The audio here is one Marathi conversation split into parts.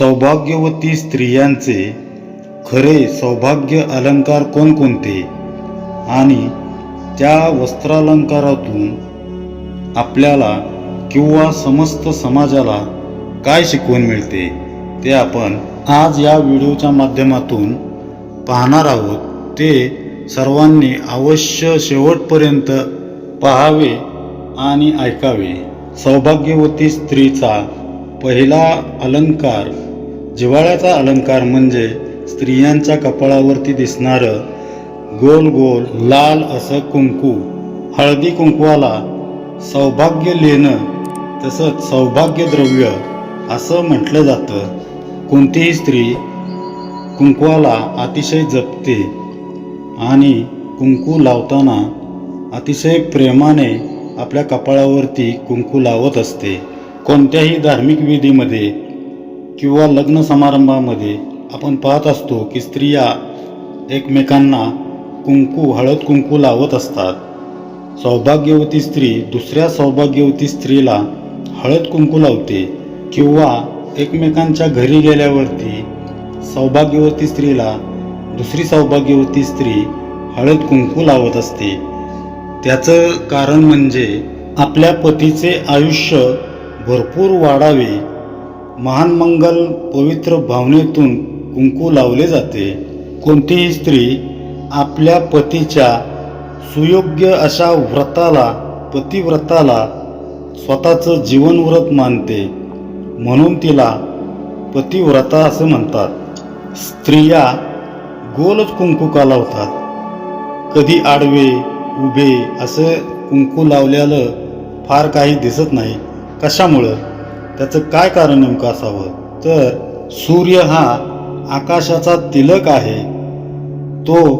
सौभाग्यवती स्त्रियांचे खरे सौभाग्य अलंकार कोणकोणते? आणि त्या वस्त्रालंकारातून आपल्याला किंवा समस्त समाजाला काय शिकवण मिळते ते आपण आज या व्हिडिओच्या माध्यमातून पाहणार आहोत. ते सर्वांनी अवश्य शेवटपर्यंत पाहावे आणि ऐकावे. सौभाग्यवती स्त्रीचा पहिला अलंकार जिव्हाळ्याचा अलंकार म्हणजे स्त्रियांच्या कपाळावरती दिसणारं गोल गोल लाल असं कुंकू. हळदी कुंकवाला सौभाग्य लेणं तसंच सौभाग्य द्रव्य असं म्हटलं जातं. कोणतीही स्त्री कुंकवाला अतिशय जपते आणि कुंकू लावताना अतिशय प्रेमाने आपल्या कपाळावरती कुंकू लावत असते. कोणत्याही धार्मिक विधीमध्ये किंवा लग्न समारंभामध्ये आपण पाहत असतो की स्त्रिया एकमेकांना कुंकू हळद कुंकू लावत असतात. सौभाग्यवती स्त्री दुसऱ्या सौभाग्यवती स्त्रीला हळद कुंकू लावते किंवा एकमेकांच्या घरी गेल्यावरती सौभाग्यवती स्त्रीला दुसरी सौभाग्यवती स्त्री हळद कुंकू लावत असते. त्याचं कारण म्हणजे आपल्या पतीचे आयुष्य भरपूर वाढावे महान मंगल पवित्र भावनेतून कुंकू लावले जाते. कोणतीही स्त्री आपल्या पतीच्या सुयोग्य अशा व्रताला पतिव्रताला स्वतःचं जीवनव्रत मानते. म्हणून तिला पतिव्रता असं म्हणतात. स्त्रिया गोलच कुंकू का लावतात? कधी आडवे उभे असं कुंकू लावल्यालं फार काही दिसत नाही. कशामुळं? त्याचं काय कारण नेमकं असावं? तर सूर्य हा आकाशाचा तिलक आहे. तो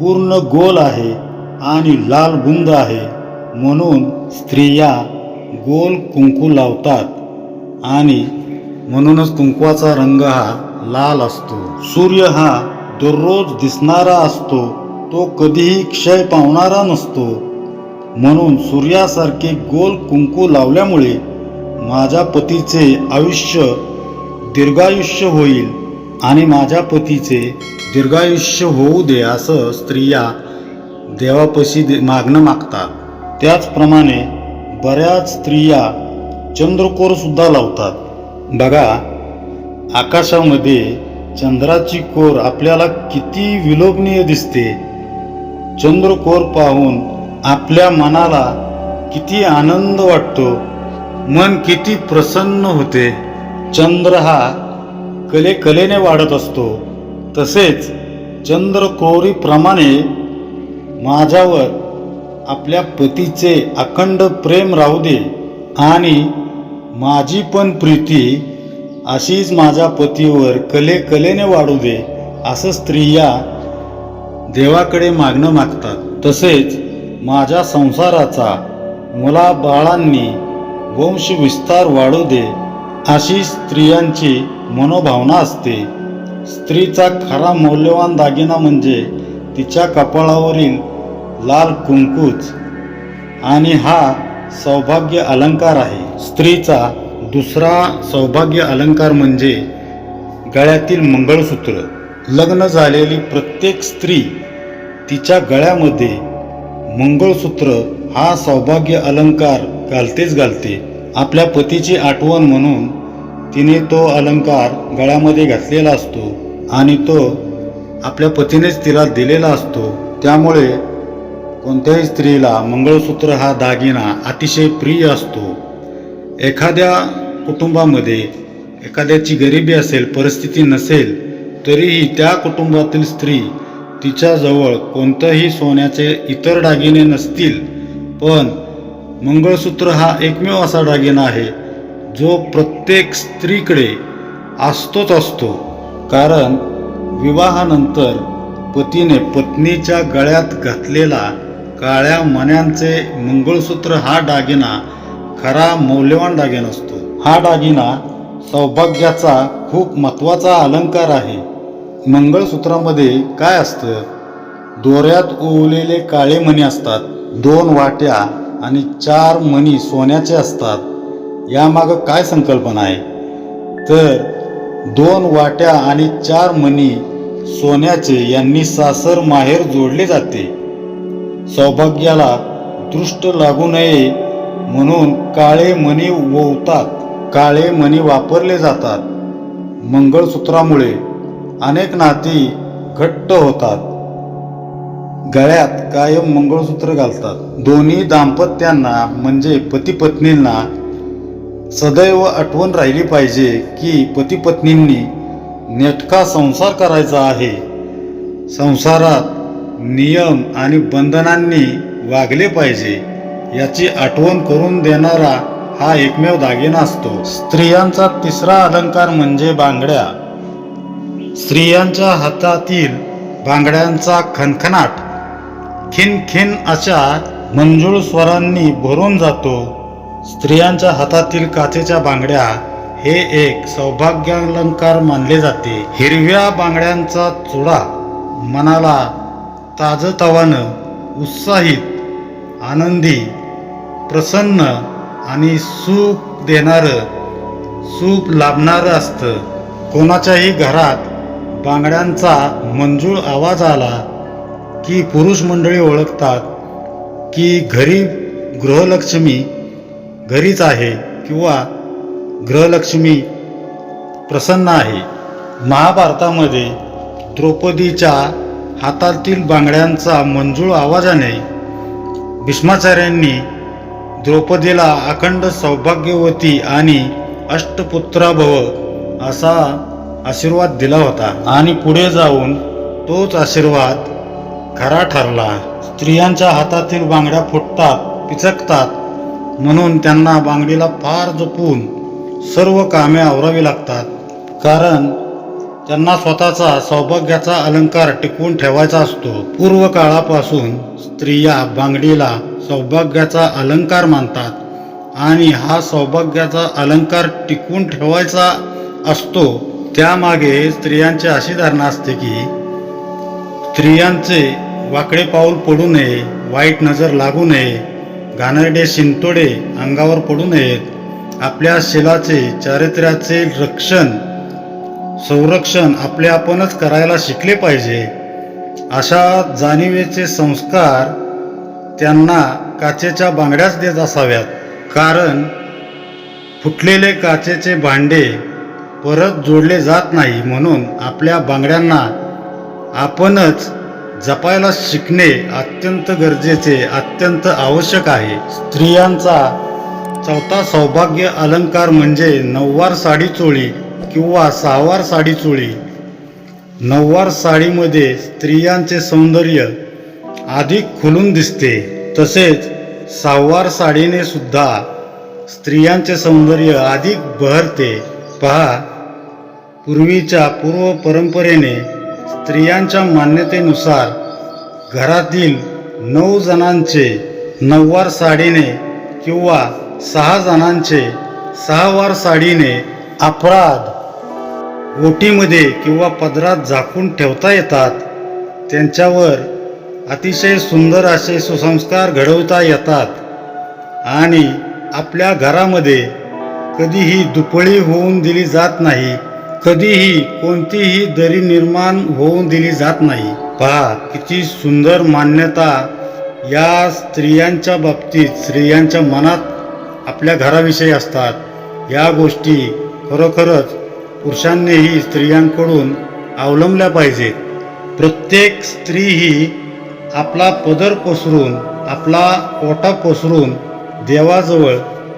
पूर्ण गोल आहे आणि लाल बुंद आहे. म्हणून स्त्रिया गोल कुंकू लावतात आणि म्हणूनच कुंकवाचा रंग हा लाल असतो. सूर्य हा दररोज दिसणारा असतो. तो कधीही क्षय पावणारा नसतो. म्हणून सूर्यासारखे गोल कुंकू लावल्यामुळे माझ्या पतीचे आयुष्य दीर्घायुष्य होईल आणि माझ्या पतीचे दीर्घायुष्य होऊ दे असं स्त्रिया देवापशी दे मागणं मागतात. त्याचप्रमाणे बऱ्याच स्त्रिया चंद्रकोरसुद्धा लावतात. बघा आकाशामध्ये चंद्राची कोर आपल्याला किती विलोभनीय दिसते. चंद्रकोर पाहून आपल्या मनाला किती आनंद वाटतो. मन किती प्रसन्न होते. चंद्र हा कले कलेने वाढत असतो. तसेच चंद्रकोरीप्रमाणे माझ्यावर आपल्या पतीचे अखंड प्रेम राहू दे. आणि माझी पण प्रीती अशीच माझ्या पतीवर कले कलेने वाढू दे असं स्त्रिया देवाकडे मागणं मागतात. तसेच माझ्या संसाराचा मुला बाळांनी वंश विस्तार वाढू दे अशी स्त्रियांची मनोभावना असते. स्त्रीचा खरा मौल्यवान दागिना म्हणजे तिच्या कपाळावरील लाल कुंकूच. आणि हा सौभाग्य अलंकार आहे. स्त्रीचा दुसरा सौभाग्य अलंकार म्हणजे गळ्यातील मंगळसूत्र. लग्न झालेली प्रत्येक स्त्री तिच्या गळ्यामध्ये मंगळसूत्र हा सौभाग्य अलंकार घालतेच घालते. आपल्या पतीची आठवण म्हणून तिने तो अलंकार गळ्यामध्ये घातलेला असतो आणि तो आपल्या पतीनेच तिला दिलेला असतो. त्यामुळे कोणत्याही स्त्रीला मंगळसूत्र हा दागिना अतिशय प्रिय असतो. एखाद्या कुटुंबामध्ये एखाद्याची गरिबी असेल परिस्थिती नसेल तरीही त्या कुटुंबातील स्त्री तिच्याजवळ कोणतंही सोन्याचे इतर दागिने नसतील पण मंगळसूत्र हा एकमेव असा दागिना आहे जो प्रत्येक स्त्रीकडे असतोच असतो. कारण विवाहानंतर पतीने पत्नीच्या गळ्यात घातलेला काळ्या मण्यांचे मंगळसूत्र हा दागिना खरा मौल्यवान दागिना असतो. हा दागिना सौभाग्याचा खूप महत्त्वाचा अलंकार आहे. मंगळसूत्रामध्ये काय असतं? दोऱ्यात ओवलेले काळे मणी असतात. दोन वाट्या आणि चार मणी सोन्याचे असतात. यामागं काय संकल्पना आहे? तर दोन वाट्या आणि चार मणी सोन्याचे यांनी सासर माहेर जोडले जाते. सौभाग्याला दृष्ट लागू नये म्हणून काळे मणी ओवतात काळे मणी वापरले जातात. मंगळसूत्रामुळे अनेक नाती घट्ट होतात. गळ्यात कायम मंगळसूत्र घालतात. दोन्ही दाम्पत्यांना म्हणजे पती पत्नींना सदैव आठवण राहिली पाहिजे की पती पत्नींनी नेटका संसार करायचा आहे. संसारात नियम आणि बंधनांनी वागले पाहिजे याची आठवण करून देणारा हा एकमेव दागिना असतो. स्त्रियांचा तिसरा अलंकार म्हणजे बांगड्या. स्त्रियांच्या हातातील बांगड्यांचा खनखनाट. खिन खिन अशा मंजूळ स्वरांनी भरून जातो. स्त्रियांच्या हातातील काचेच्या बांगड्या हे एक सौभाग्यालंकार मानले जाते. हिरव्या बांगड्यांचा चुडा मनाला ताजतवानं उत्साहित आनंदी प्रसन्न आणि सुख देणारं सुख लाभणारं असतं. कोणाच्याही घरात बांगड्यांचा मंजूळ आवाज आला की पुरुष मंडळी ओळखतात की घरी गृहलक्ष्मी घरीच आहे किंवा गृहलक्ष्मी प्रसन्न आहे. महाभारतामध्ये द्रौपदीच्या हातातील बांगड्यांचा मंजूळ आवाजाने भीष्माचार्यांनी द्रौपदीला अखंड सौभाग्यवती आणि अष्टपुत्राभव असा आशीर्वाद दिला होता. आणि पुढे जाऊन तोच आशीर्वाद खरा ठरला. स्त्रियांच्या हातातील बांगड्या फुटतात पिचकतात म्हणून त्यांना बांगडीला फार जपून सर्व कामे आवरावी लागतात. कारण त्यांना स्वतःचा सौभाग्याचा अलंकार टिकवून ठेवायचा असतो. पूर्व काळापासून स्त्रिया बांगडीला सौभाग्याचा अलंकार मानतात आणि हा सौभाग्याचा अलंकार टिकवून ठेवायचा असतो. त्यामागे स्त्रियांची अशी धारणा असते की स्त्रियांचे वाकडे पाऊल पडू नये वाईट नजर लागू नये घाणेरडे शिंतोडे अंगावर पडू नयेत. आपल्या शिलाचे चारित्र्याचे रक्षण संरक्षण आपले आपणच करायला शिकले पाहिजे. अशा जाणीवेचे संस्कार त्यांना काचेच्या बांगड्याच देत असाव्यात. कारण फुटलेले काचेचे भांडे परत जोडले जात नाही म्हणून आपल्या बांगड्यांना आपणच जपायला शिकणे अत्यंत गरजेचे अत्यंत आवश्यक आहे. स्त्रियांचा चौथा सौभाग्य अलंकार म्हणजे नऊवार साडी चोळी किंवा सहावार साडी चोळी. नऊवार साडीमध्ये स्त्रियांचे सौंदर्य अधिक खुलून दिसते. तसेच सहावार साडीने सुद्धा स्त्रियांचे सौंदर्य अधिक बहरते. पहा पूर्वीच्या पूर्व परंपरेने स्त्रियांच्या मान्यतेनुसार घरातील नऊ जणांचे नऊवार साडीने किंवा सहा जणांचे सहावार साडीने अपराध ओटीमध्ये किंवा पदरात झाकून ठेवता येतात. त्यांच्यावर अतिशय सुंदर असे सुसंस्कार घडवता येतात आणि आपल्या घरामध्ये कधीही दुपळी होऊन दिली जात नाही. कधीही कोणतीही दरी निर्माण होऊन दिली जात नाही. पहा किती सुंदर मान्यता या स्त्रियांच्या बाबतीत स्त्रियांच्या मनात आपल्या घराविषयी असतात. या गोष्टी खरोखरच पुरुषांनीही स्त्रियांकडून अवलंबल्या पाहिजेत. प्रत्येक स्त्री ही आपला पदर पसरून आपला ओटा पसरून देवाजवळ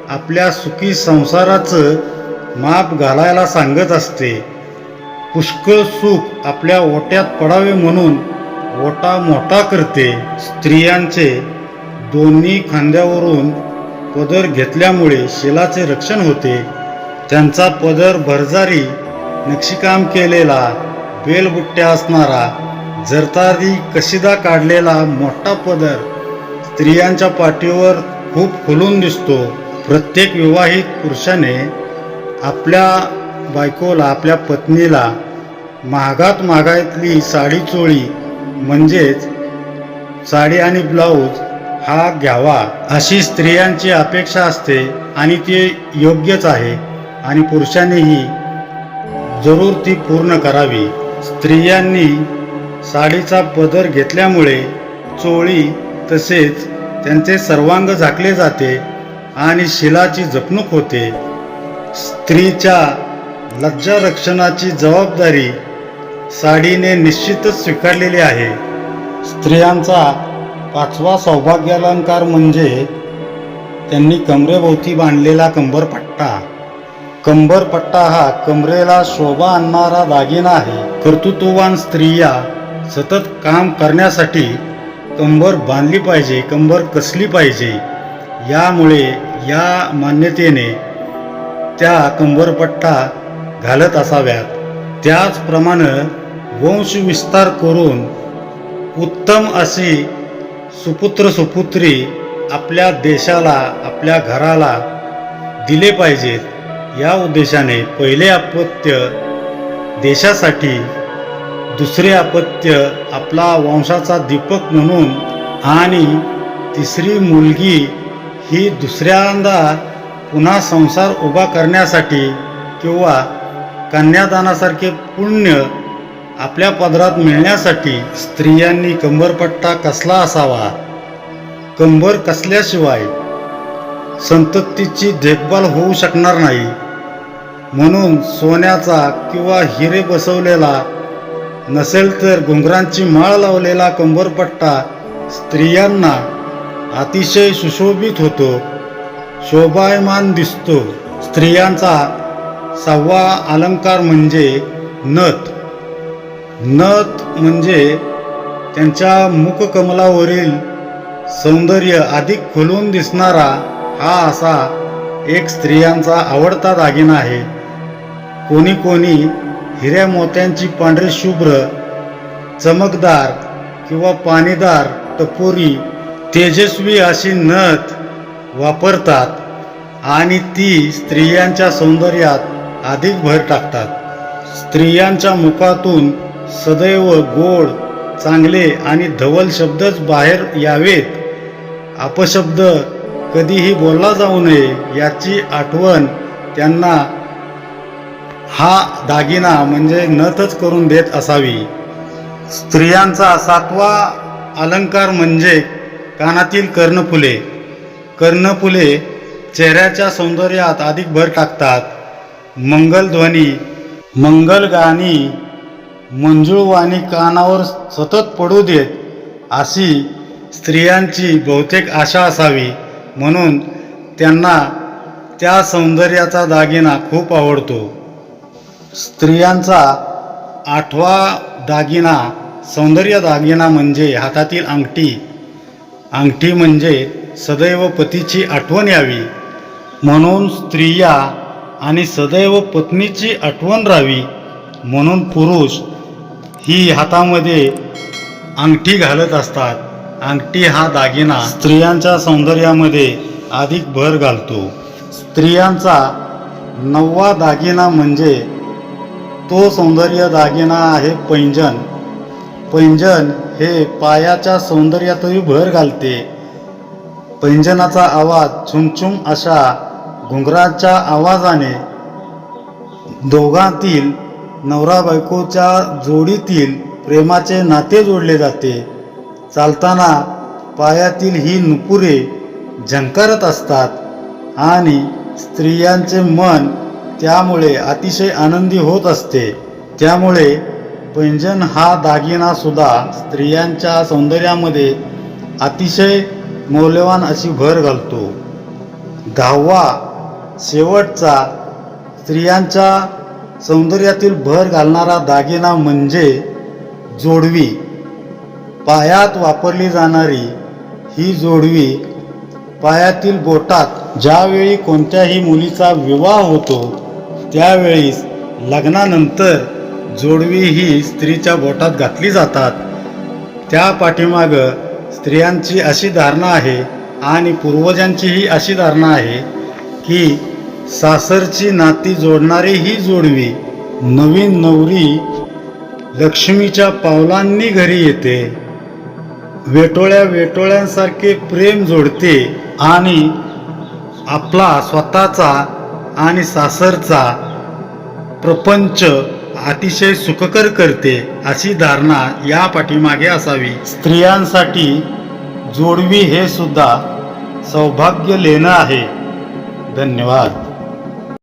आपल्या सुखी संसाराचं माप घालायला सांगत असते. पुष्कळ सुख आपल्या ओट्यात पडावे म्हणून ओटा मोठा करते. स्त्रियांचे दोन्ही खांद्यावरून पदर घेतल्यामुळे शिलाचे रक्षण होते. त्यांचा पदर भरजारी नक्षीकाम केलेला बेलबुट्ट्या असणारा जरतारी कशिदा काढलेला मोठा पदर स्त्रियांच्या पाठीवर खूप खुलून दिसतो. प्रत्येक विवाहित पुरुषाने आपल्या बायकोला आपल्या पत्नीला महागात महागातली साडी चोळी म्हणजेच साडी आणि ब्लाऊज हा घ्यावा अशी स्त्रियांची अपेक्षा असते आणि ते योग्यच आहे आणि पुरुषांनीही जरूर ती पूर्ण करावी. स्त्रियांनी साडीचा पदर घेतल्यामुळे चोळी तसेच त्यांचे सर्वांग झाकले जाते आणि शिलाची जपणूक होते. स्त्रीच्या लज्जारक्षणाची जबाबदारी साडीने निश्चितच स्वीकारलेली आहे. स्त्रियांचा पाचवा सौभाग्यालंकार म्हणजे त्यांनी कमरेभोवती बांधलेला कंबरपट्टा कंबरपट्टा हा कमरेला शोभा आणणारा दागिना आहे. कर्तृत्ववान स्त्रिया सतत काम करण्यासाठी कंबर बांधली पाहिजे कंबर कसली पाहिजे यामुळे या मान्यतेने त्या कंबरपट्टा घालत असाव्यात. त्याचप्रमाणे वंश विस्तार करून उत्तम अशी सुपुत्र सुपुत्री आपल्या देशाला आपल्या घराला दिले पाहिजेत. या उद्देशाने पहिले अपत्य देशासाठी दुसरे अपत्य आपला वंशाचा दीपक म्हणून आणि तिसरी मुलगी ही दुसऱ्यांदा पुन्हा संसार उभा करण्यासाठी किंवा कन्यादानासारखे पुण्य आपल्या पदरात मिळण्यासाठी स्त्रियांनी कंबरपट्टा कसला असावा? कंबर कसल्याशिवाय संततीची देखभाल होऊ शकणार नाही. म्हणून सोन्याचा किंवा हिरे बसवलेला नसेल तर घुंगरांची माळ लावलेला कंबरपट्टा स्त्रियांना अतिशय सुशोभित होतो. शोभायमान दिसतो. स्त्रियांचा सहावा अलंकार म्हणजे नथ. नथ म्हणजे त्यांच्या मुखकमलावरील सौंदर्य अधिक खुलून दिसणारा हा असा एक स्त्रियांचा आवडता दागिना आहे. कोणी कोणी हिऱ्या मोत्यांची पांढरी शुभ्र चमकदार किंवा पाणीदार टपोरी तेजस्वी अशी नथ वापरतात आणि ती स्त्रियांच्या सौंदर्यात अधिक भर टाकतात. स्त्रियांच्या मुखातून सदैव गोड चांगले आणि धवल शब्दच बाहेर यावेत. अपशब्द कधीही बोलला जाऊ नये याची आठवण त्यांना हा दागिना म्हणजे नथच करून देत असावी. स्त्रियांचा सातवा अलंकार म्हणजे कानातील कर्णफुले. कर्णफुले चेहऱ्याच्या सौंदर्यात अधिक भर टाकतात. मंगलध्वनी मंगल गाणी मंजुळवाणी कानावर सतत पडू देत अशी स्त्रियांची बहुतेक आशा असावी. म्हणून त्यांना त्या सौंदर्याचा दागिना खूप आवडतो. स्त्रियांचा आठवा दागिना सौंदर्य दागिना म्हणजे हातातील अंगठी. अंगठी म्हणजे सदैव पतीची आठवण यावी. म्हणून स्त्रिया आणि सदैव पत्नीची आठवण राहावी. म्हणून पुरुष ही हातामध्ये अंगठी घालत असतात. अंगठी हा दागिना स्त्रियांच्या सौंदर्यामध्ये अधिक भर घालतो. स्त्रियांचा नववा दागिना म्हणजे तो सौंदर्य दागिना आहे पैंजन पैंजन हे पायाच्या सौंदर्यातही भर घालते. पैंजनाचा आवाज छुमछुम अशा घुंगराच्या आवाजाने दोघांतील नवरा बायकोच्या जोडीतील प्रेमाचे नाते जोडले जाते. चालताना पायातील ही नुपुरे झंकारत असतात आणि स्त्रियांचे मन त्यामुळे अतिशय आनंदी होत असते. त्यामुळे पैंजन हा दागिनासुद्धा स्त्रियांच्या सौंदर्यामध्ये अतिशय मौल्यवान अशी भर घालतो. दहावा शेवटचा स्त्रियांच्या सौंदर्यातील भर घालणारा दागिना म्हणजे जोडवी. पायात वापरली जाणारी ही जोडवी पायातील बोटात ज्यावेळी कोणत्याही मुलीचा विवाह होतो त्यावेळी लग्नानंतर जोडवी ही स्त्रीच्या बोटात घातली जातात. त्या पाठीमागं स्त्रियांची अशी धारणा आहे आणि पूर्वजांचीही अशी धारणा आहे की सासरची नाती जोडणारी ही जोडवी नवीन नवरी लक्ष्मीच्या पावलांनी घरी येते. वेटोळ्या वेटोळ्यांसारखे प्रेम जोडते आणि आपला स्वतःचा आणि सासरचा प्रपंच अतिशय सुखकर करते अशी धारणा या पाठीमागे असावी. स्त्रियांसाठी जोडवी हे सुद्धा सौभाग्य लेणं आहे. धन्यवाद.